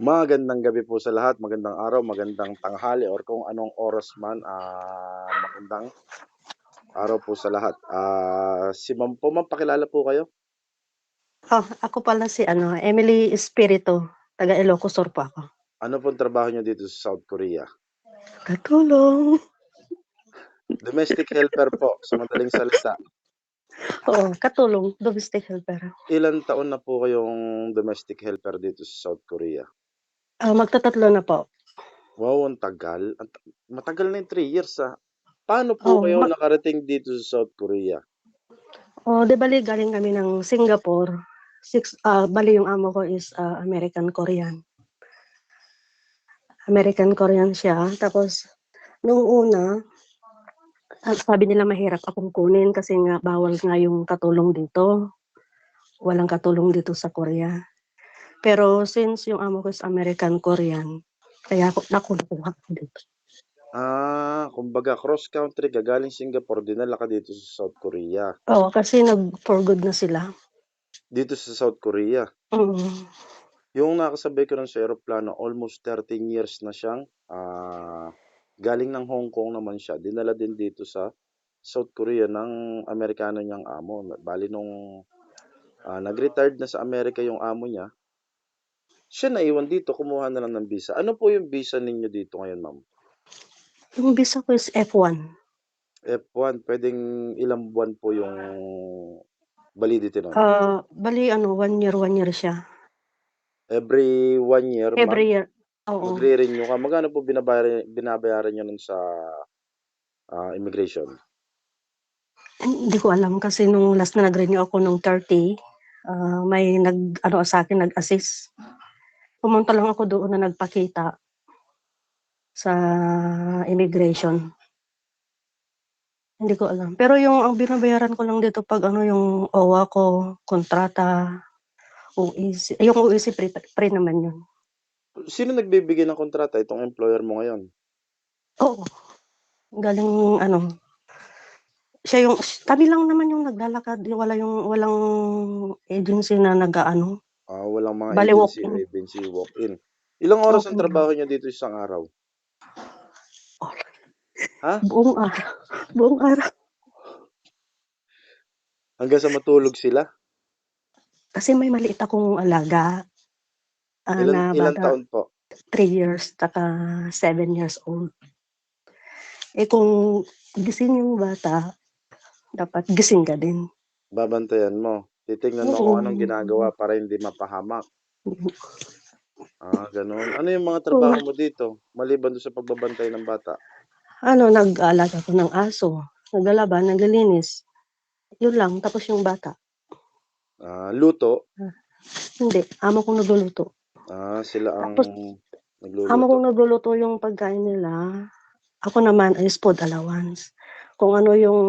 Magandang gabi po sa lahat, magandang araw, magandang tanghali or kung anong oras man, ah, magandang araw po sa lahat. Ah, si ma'am po, ma'am pakilala po kayo? Oh, ako pala si ano, Emily Espiritu, taga Ilocos Sur po ako. Ano pong trabaho niyo dito sa South Korea? Katulong. Domestic helper po, sa madaling salita. Oo, katulong, domestic helper. Ilang taon na po kayong domestic helper dito sa South Korea? Ah, magtatatlo na po. Wow, ang tagal. Ang ta- matagal na yung 3 years ah. Paano po Oh, kayo ma- nakarating dito sa South Korea? Oh, di bali galing kami ng Singapore. Six, ah, bali yung amo ko is ah, American Korean. American Korean siya. Tapos, nung una, ah, sabi nila mahirap akong kunin kasi nga bawal nga yung katulong dito. Walang katulong dito sa Korea. Pero since yung amo ko is American Korean, kaya ako nakuha ko dito. Ah, kumbaga cross country ka galing Singapore, dinala ka dito sa South Korea. Oo, kasi nag for good na sila. Dito sa South Korea. Mm. Yung nakasabay ko nun sa eroplano, almost 13 years na siyang ah, galing ng Hong Kong naman siya. Dinala din dito sa South Korea ng Amerikano niyang amo. Bali nung ah, nag-retired na sa Amerika yung amo niya, siya naiwan dito, kumuha na lang ng visa. Ano po yung visa ninyo dito ngayon, ma'am? Yung visa ko is F1. F1, pwedeng ilang buwan po yung validity nun? Ah, bali ano, one year, one year siya. Every one year, ma'am, Every year. Oo. magre-renew ka. Magkano po binabayaran, binabayaran nyo nun sa ah, immigration? Hindi ko alam kasi nung last na nag-renew ako nung 30, ah, may nag ano sa akin nag-assist. Pumunta lang ako doon na nagpakita sa immigration. Hindi ko alam. Pero yung ang binabayaran ko lang dito pag ano yung OWA ko, kontrata, OEC, yung OEC pre, pre naman yun. Sino nagbibigay ng kontrata? Itong employer mo ngayon? Oo. Galing ano, siya yung kami lang naman yung naglalakad, wala yung walang agency na nag-aano. Ah, walang mga Bale, agency, walk-in. agency, walk-in. Ilang oras ang Walk-in. trabaho niyo dito isang araw? Ha? Buong araw. Buong araw. Hanggang sa matulog sila? Kasi may maliit akong alaga. ah, Ilan, na ilang bata, taon po? 3 years, taka 7 years old. Eh kung gising yung bata, dapat gising ka din. Babantayan mo. Titingnan mo kung anong ginagawa para hindi mapahamak. Ah, ganun. Ano yung mga trabaho mo dito? Maliban doon sa pagbabantay ng bata. Ano, nag-alaga ko ng aso. Naglalaban, naglilinis. Yun lang, tapos yung bata. Ah, luto. Hindi, amo kong nagluluto. Ah, sila ang Tapos, nagluluto. Amo kong nagluluto yung pagkain nila. Ako naman ay food allowance. Kung ano yung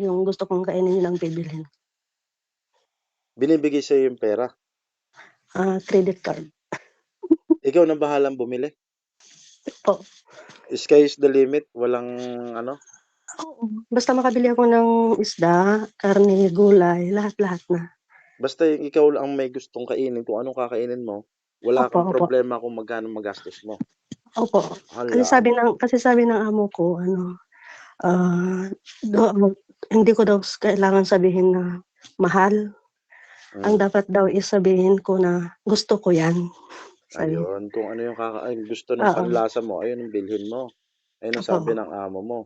yung gusto kong kainin yun ang bibilhin. Binibigay sa'yo yung pera. Ah, credit card. Ikaw na bahalang bumili. Po. Sky is the limit. Walang ano. Oo. Basta makabili ako ng isda, karne, gulay, lahat-lahat na. Basta yung ikaw lang ang may gustong kainin. Kung anong kakainin mo, wala Opo, kang opo. problema kung magkano magastos mo. Opo. Hala. Kasi sabi ng kasi sabi ng amo ko, ano, ah, do- hindi ko daw kailangan sabihin na mahal. Ang Mm. dapat daw is sabihin ko na gusto ko 'yan. Sabi. Ayun. Kung ano yung kaka ay, gusto ng Oo. panlasa mo, ayun ang bilhin mo. Ayun ang sabi ng amo mo.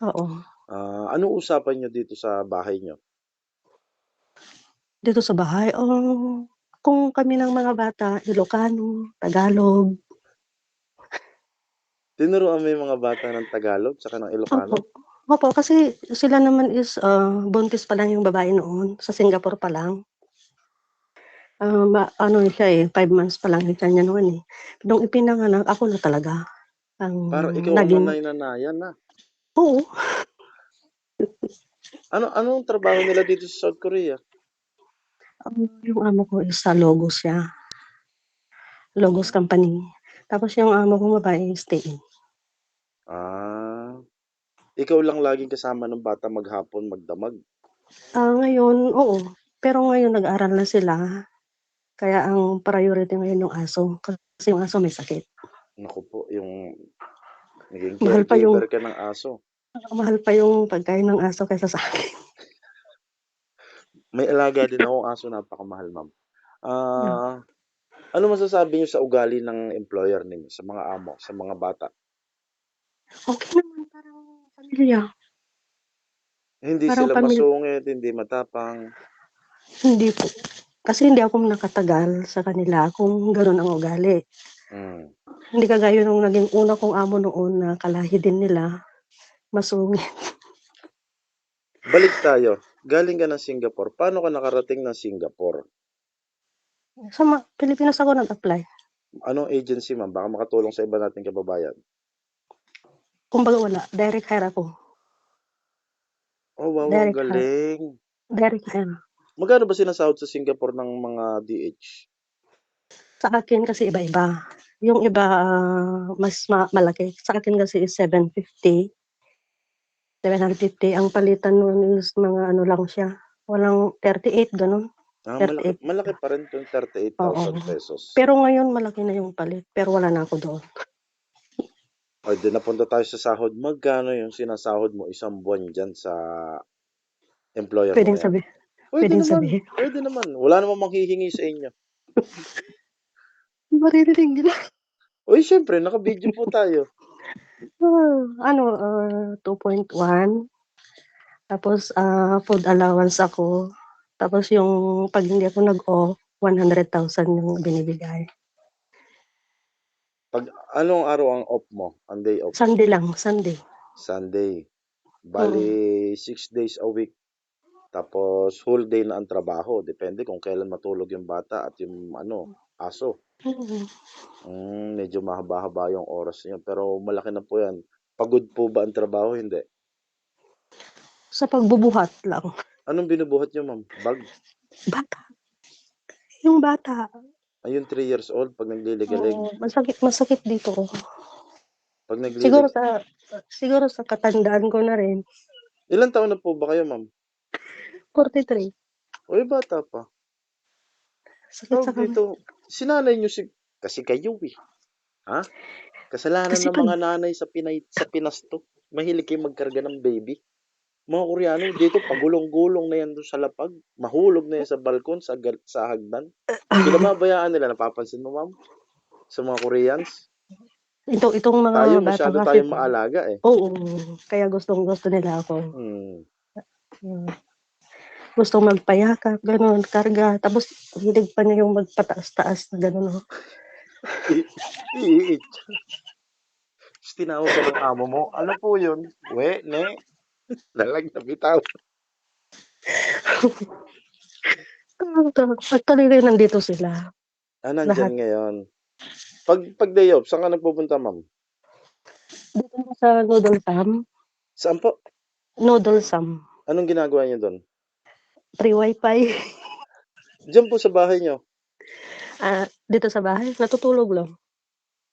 Oo. Ah, ano usapan nyo dito sa bahay nyo? Dito sa bahay, oh, kung kami ng mga bata, Ilocano, Tagalog. Tinuruan mo yung mga bata ng Tagalog tsaka ng Ilocano? Opo. Opo, kasi sila naman is ah, buntis pa lang yung babae noon, sa Singapore pa lang. Ah, ma- ano siya eh, five months pa lang siya niya noon eh. Nung ipinanganak, ako na talaga ang Para ikaw ang naging, nanay-nanayan na. oo, Ano anong trabaho nila dito sa South Korea? ang- yung amo ko is sa Logos siya. Logos Company. Tapos yung amo ko babae, stay in. Ah, ikaw lang laging kasama ng bata maghapon, magdamag. Ah, ngayon, oo. Pero ngayon nag-aral na sila. Kaya ang priority ngayon yung aso. Kasi yung aso may sakit. Naku po, yung naging Mahal pa yung caregiver ka ng aso. mahal pa yung pagkain ng aso kaysa sa akin. May alaga din akong aso, napakamahal, ma'am. Yeah. Ah, ano masasabi niyo sa ugali ng employer ninyo, sa mga amo, sa mga bata? Okey naman, parang pamilya. Hindi Parang sila pamil masungit, hindi matapang? Hindi po. Kasi hindi ako nakatagal sa kanila kung gano'n ang ugali. Hmm. Hindi kagaya nung naging una kong amo noon na kalahi din nila, masungit. Balik tayo, galing ka ng Singapore, paano ka nakarating ng Singapore? Sa ma Pilipinas ako nag-apply. Anong agency, ma'am? Baka makatulong sa iba nating kababayan. Kumbaga wala, direct hire ako. Oh, wow, ang Direct hire. galing. Direct hire. Magkano ba sinasahod sa Singapore ng mga DH? Sa akin kasi iba-iba. Yung iba, ah, mas ma malaki. Sa akin kasi is 750. 750. Ang palitan nun is mga ano lang siya, walang 38 gano'n. Ah, malaki 38. malaki pa rin 'tong Oo. ₱38,000. Pero ngayon malaki na yung palit, pero wala na ako doon. Oh, 'di napunta tayo sa sahod. Magkano yung sinasahod mo isang buwan diyan sa employer mo Puwedeng na 'yan? sabi Puwede puwedeng naman, sabihin. puwede naman. Wala namang manghihingi sa inyo. Maririnig nila. Uy, siyempre naka-video po tayo. Ah, ano, ah, 2.1. Tapos, ah, food allowance ako. Tapos yung 'pag hindi ako nag-off, 100,000 yung binibigay. 'Pag anong araw ang off mo, ang day off? Sunday lang, Sunday. Sunday. Mm. Bale 6 days a week. Tapos whole day na ang trabaho, depende kung kailan matulog yung bata at yung ano, aso. Mm. Hmm, medyo mahaba-haba yung oras niyo, pero malaki na po 'yan. Pagod po ba ang trabaho, hindi? Sa pagbubuhat lang. Anong binubuhat niyo, ma'am? Bag? Bata. Yung bata. Ay, yung 3 years old 'pag nagliligalig? Oo, masakit masakit dito. 'Pag Siguro naglilig sa siguro sa katandaan ko na rin. Ilang taon na po ba kayo, ma'am? 43. Uy, bata pa. Sakit sa kamay. dito, sinanay niyo si kasi kayo, eh. Ha? Kasalanan Kasi ng 'pag mga nanay sa Pinay sa Pinas 'to. Mahilig kayong magkarga ng baby. Mga Koreano dito pagulong-gulong na 'yan dun sa lapag, mahulog na 'yan sa balkon, sa gal sa hagdan. Pinababayaan nila, napapansin mo, ma'am? Sa mga Koreans? Ito itong mga Tayo bata masyado kasi tayong maalaga, eh. oo, kaya gustong-gusto nila ako. Hmm. Hmm. Gustong magpayakap, gano'n, karga. Tapos hilig pa niya yung magpataas-taas na gano'n, oh. Tinawag ka ng amo mo, "Ano po yun? We, ne?" Lalag na bitaw. Actually nandito sila. Ah, Lahat. nandiyan ngayon. 'Pag 'pag day off, saan ka nagpupunta, ma'am? Dito na sa Noodle Sam. Saan po? Noodle Sam. Anong ginagawa niyo dun? Free wifi. Diyan po sa bahay niyo? Ah, dito sa bahay, natutulog lang.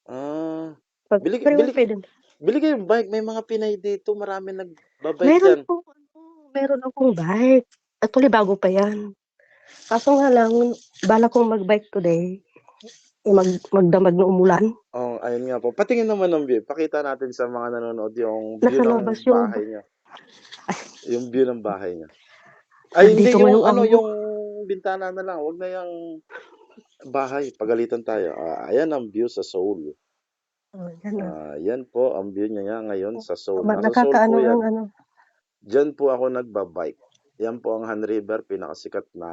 Ah, 'Pag bili free bili wifi din. bili kayong bike, may mga Pinay dito, maraming nagba-bike Meron diyan. akong ano, meron akong bike. Actually bago pa 'yan. Kaso nga lang, balak kong mag-bike today, eh, mag magdamag ng umulan. Oo, ayun nga po. Patingin naman ng view, pakita natin sa mga nanonood yung view Nasa ng labas yung bahay niyo. Yung view ng bahay niyo. Ay, hindi nandito yung yung ano, yung bintana na lang, 'wag na yang bahay, pagalitan tayo. Ah, ayan ang view sa Seoul. Oh, 'yan. Ah, 'yan po ang view niya ngayon sa Seoul. Ma Nasa Seoul nakakaano po ang 'yan. ano. Diyan po ako nagba-bike. 'Yan po ang Han River, pinakasikat na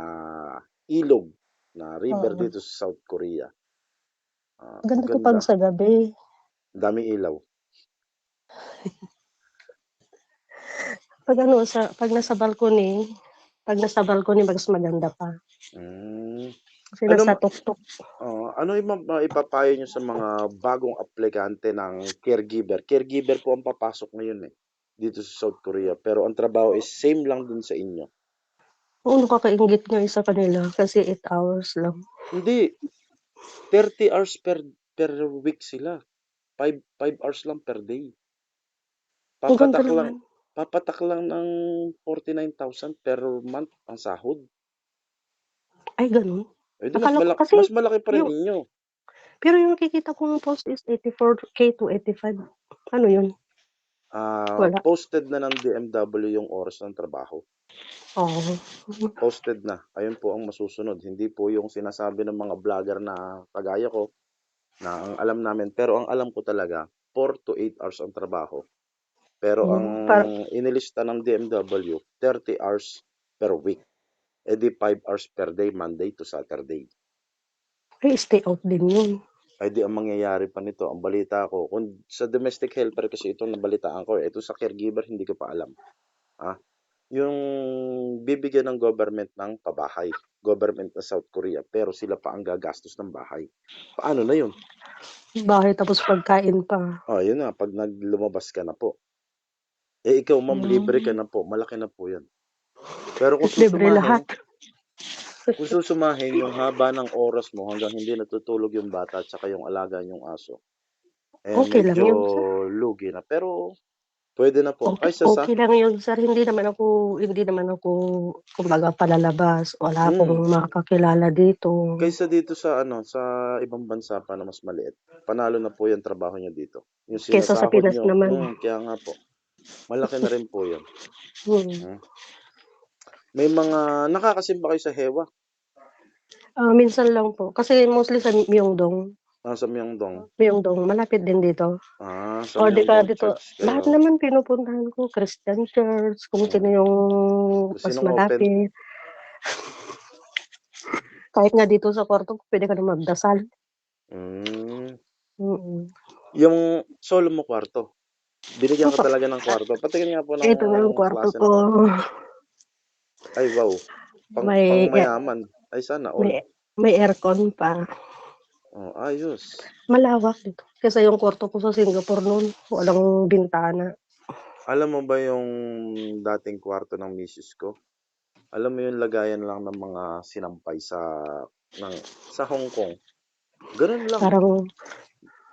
ilog na river Oo. dito sa South Korea. Ah, ang Ganda 'to 'pag ganda. sa gabi. Daming ilaw. 'Pag ano, sa 'pag nasa balcony 'pag nasa balcony mas maganda pa. Hmm. Kasi Ano nasa tuktok. oo, ano yung ma maipapayo niyo sa mga bagong aplikante ng caregiver? Caregiver po ang papasok ngayon, eh, dito sa South Korea, pero ang trabaho is same lang din sa inyo. Oo, nakakainggit nga sa kanila kasi 8 hours lang. Hindi, 30 hours per per week sila. 5 5 hours lang per day. Papatak lang. Papatak lang ng 49,000 per month ang sahod. Ay, gano'n? Eh, di mas Akala ko mala kasi mas malaki pa rin yung inyo. Pero yung nakikita kong post is 84K to 85. Ano yun? Ah, Wala. posted na ng DMW yung oras ng trabaho. Oo. Posted na. Ayun po ang masusunod. Hindi po yung sinasabi ng mga vlogger na kagaya ko na ang alam namin. Pero ang alam ko talaga, 4 to 8 hours ang trabaho. Pero ang Hmm, par inilista ng DMW, 30 hours per week. Eh di 5 hours per day, Monday to Saturday. Ay, stay out din yun. Ay di ang mangyayari pa nito, ang balita ko, kung sa domestic helper kasi itong nabalitaan ko, eh, ito sa caregiver hindi ko pa alam. Ah, yung bibigyan ng government ng pabahay, government ng South Korea, pero sila pa ang gagastos ng bahay. Paano na yun? Bahay tapos pagkain pa. Oh, yun na, pag naglumabas ka na po. Eh ikaw ma'am, libre ka Hmm. na po, malaki na po yan. Pero kung Libre susumahin, lahat. kung susumahin yung haba ng oras mo hanggang hindi natutulog yung bata at saka yung alaga yung aso, eh Okey lang medyo yun, sir. lugi na. Pero pwede na po. Okey Ay, sa okey lang yun, sir. Hindi naman ako hindi naman ako kumbaga palalabas. Wala Hmm. akong makakakilala dito. Kaysa dito sa ano, sa ibang bansa pa na mas maliit, panalo na po yung trabaho niyo dito. Yung Kaysa sa sinasahod Pinas niyo, naman. hmm, kaya nga po. Malaki na rin po yun. Hmm. Hmm. May mga nakakasimba kayo sa Hewa? Ah, minsan lang po. Kasi mostly sa Myeongdong. Ah, sa Myeongdong. Myeongdong, malapit din dito. Ah, sa O di ka Myeongdong dito, Church lahat kayo. naman pinupuntahan ko, Christian Church, kung sino Hmm. yung Kung mas sinong open. malapit. Kahit nga dito sa kwarto ko, pwede ka na magdasal. Hmm. Mm. Yung solo mo kwarto, binigyan Opo. talaga ng kwarto. Patingin nga po ng Ito na yung kwarto klase ko. Ay, wow. Pang May pang e mayaman. Ay, sana all. may may aircon pa. Oh, ayos. Malawak dito. Kaysa yung kwarto ko sa Singapore noon, walang bintana. Alam mo ba yung dating kwarto ng misis ko? Alam mo yung lagayan lang ng mga sinampay sa ng sa Hong Kong. Gano'n lang. Parang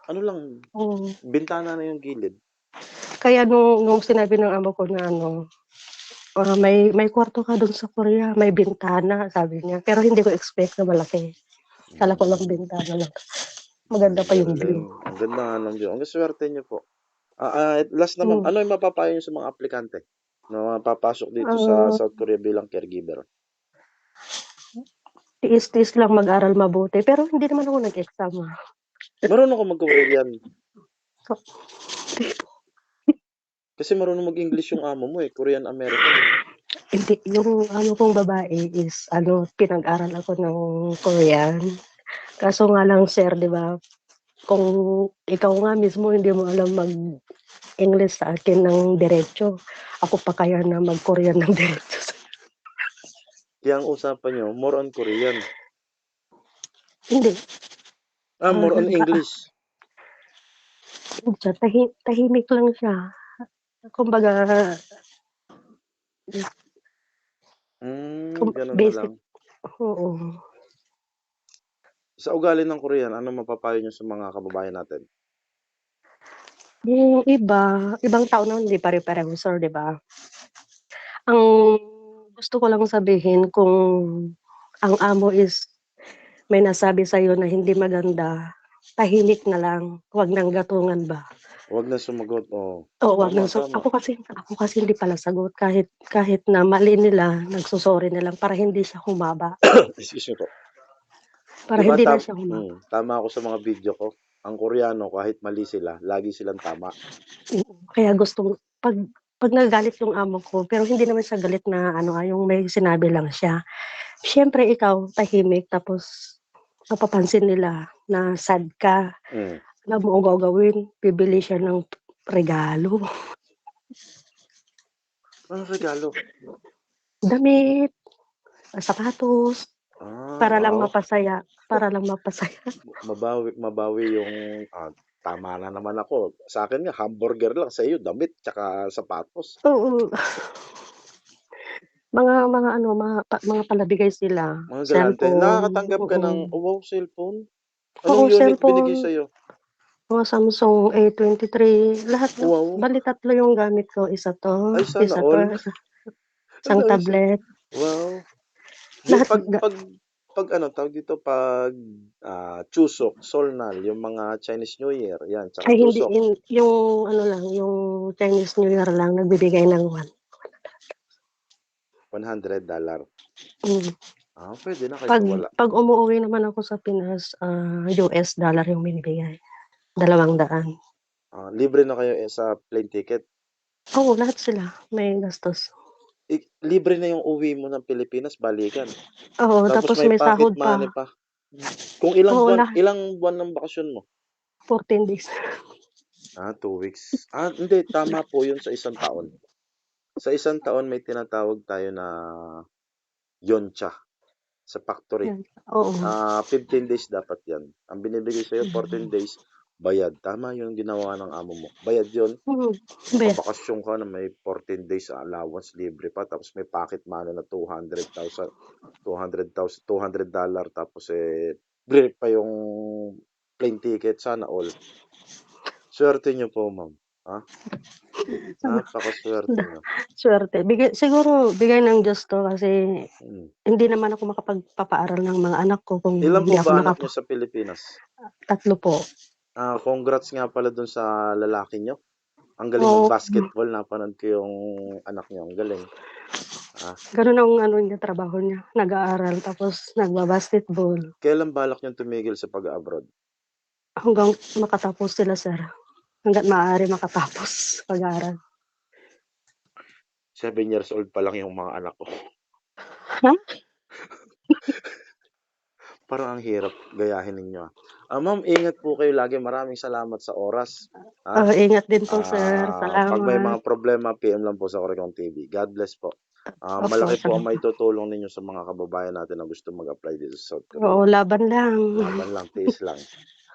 Ano lang, oo. bintana na yung gilid. Kaya nung nung sinabi ng amo ko na ano, ah, may may kwarto ka dun sa Korea, may bintana, sabi niya. Pero hindi ko expect na malaki. Akala ko lang bintana lang. Maganda pa yung view. Ang ganda nga ng view. Ang swerte niyo po. Ah, ah, last naman, Hmm. ano yung mapapayo niyo sa mga aplikante na papasok dito sa Ah South Korea bilang caregiver? Tiis-tiis lang mag-aral mabuti. Pero hindi naman ako nag-exam. Marunong ka mag-Korean. So Kasi marunong mag-English yung amo mo eh, Korean American. Hindi, yung amo kong babae is ano, pinag-aral ako ng Korean. Kaso nga lang sir, 'di ba, kung ikaw nga mismo hindi mo alam mag-English sa akin ng diretso, ako pa kaya na mag-Korean ng diretso. Kaya ang usapan niyo, more on Korean. Hindi. Ah, Ah, more on nagka English. ano siya, tahi tahimik lang siya. Kumbaga Hmm, kum gano'n na basic lang. oo. Sa ugali ng Korean, ano mapapayo niyo sa mga kababayan natin? Yung iba, ibang tao naman hindi pare-pareho sir, 'di ba? Ang gusto ko lang sabihin kung ang amo is may nasabi sa'yo na hindi maganda, tahimik na lang, 'wag ng gatungan ba. Huwag na sumagot, oo. Oo, 'wag Tama, ng so tama. ako kasi ako kasi hindi pala sagot kahit kahit na mali nila, nagso-sorry na lang para hindi siya humaba. Excuse me po. Para 'Di ba hindi na tam siya humaba. hmm, tama ako sa mga video ko. Ang Koreano kahit mali sila, lagi silang tama. Oo, kaya gusto 'pag 'pag nagagalit yung amo ko, pero hindi naman siya galit na ano, ah, yung may sinabi lang siya. Siyempre ikaw tahimik tapos mapapansin nila na sad ka. Hmm. Alam mo ang gagawin, bibili siya ng regalo. Anong regalo? Damit, sapatos, Ah, para lang wow. mapasaya para lang mapasaya. Mabawi mabawi yung, ah, tama na naman ako. Sa akin nga hamburger lang, sa iyo damit tsaka sapatos. Oo. Mga mga ano, mga pa mga palabigay sila, Mga galante. cellphone, Nakakatanggap ka ng oo. oh, wow, cellphone? Oo, Anong unit binigay cellphone. sa'yo? Mga Samsung A23, lahat Wow. bale tatlo yung gamit ko, isa 'to, Ay, sana isa 'to, all. isa isang Ano isa tablet. wow. Lahat pag ga pag 'pag ano, tawag dito, 'pag, ah, Chuseok, Seolnal, yung mga Chinese New Year, 'yan, tsaka Ay hindi, Chuseok. yung ano lang, yung Chinese New Year lang nagbibigay ng one $100. Hmm. Ah, puwede na 'Pag kaysa wala. 'pag umuuwi naman ako sa Pinas, ah, US dollar yung binibigay, 200. Ah, libre na kayo, eh, sa plane ticket? Oo, lahat sila may gastos. Eh, libre na yung uwi mo ng Pilipinas, balikan. Oo, Tapos tapos may may pocket sahod money pa. pa. Kung ilang Oo, buwan lahat. ilang buwan ng bakasyon mo? 14 days. Ah, 2 weeks. Ah, hindi, tama po yun sa isang taon. Sa isang taon may tinatawag tayo na yoncha sa factory. Yan, oo. Ah, 15 days dapat 'yan. Ang binibigay sa'yo 14 days, bayad. Tama yung ginawa ng amo mo, bayad yun. Mm. Makabakasyon ka na may 14 days allowance, libre pa, tapos may pocket money na 200,000, 200,000 $200 tapos, eh, free pa yung plane ticket, sana all. Swerte niyo po, ma'am, ah. Napakasuwerte niyo. Suwerte, bigay siguro bigay ng Diyos 'to kasi Mm. hindi naman ako makapagpapaaral ng mga anak ko kung Ilan po hindi ako ba anak nakapa niyo sa Pilipinas? 3 po. Ah, congrats nga pala dun sa lalaki niyo. Ang galing Oo. mag-basketball, napanood ko yung anak niyo, ang galing. Ah, Gano'n ang ano niya, trabaho niya, nag-aaral tapos nagba-basketball. kailan balak niyong tumigil sa pag-a-abroad? Hanggang makatapos sila, sir. Hangga't maaari makatapos pag-aaral. 7 years old pa lang yung mga anak ko. Ha? Parang ang hirap gayahin ninyo, ah. Ah, ma'am, ingat po kayo lagi. Maraming salamat sa oras, ah. Oo, ingat din po, sir. Ah, 'pag may Salamat. mga problema, PM lang po sa Korekong TV. God bless po. Ah, Opo, malaki po ang salamat. maitutulong ninyo sa mga kababayan natin na gusto mag-apply dito sa South Oo, Korea. laban lang. Laban lang, tiis lang.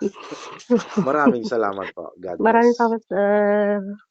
Maraming salamat po. God Maraming bless. salamat, sir.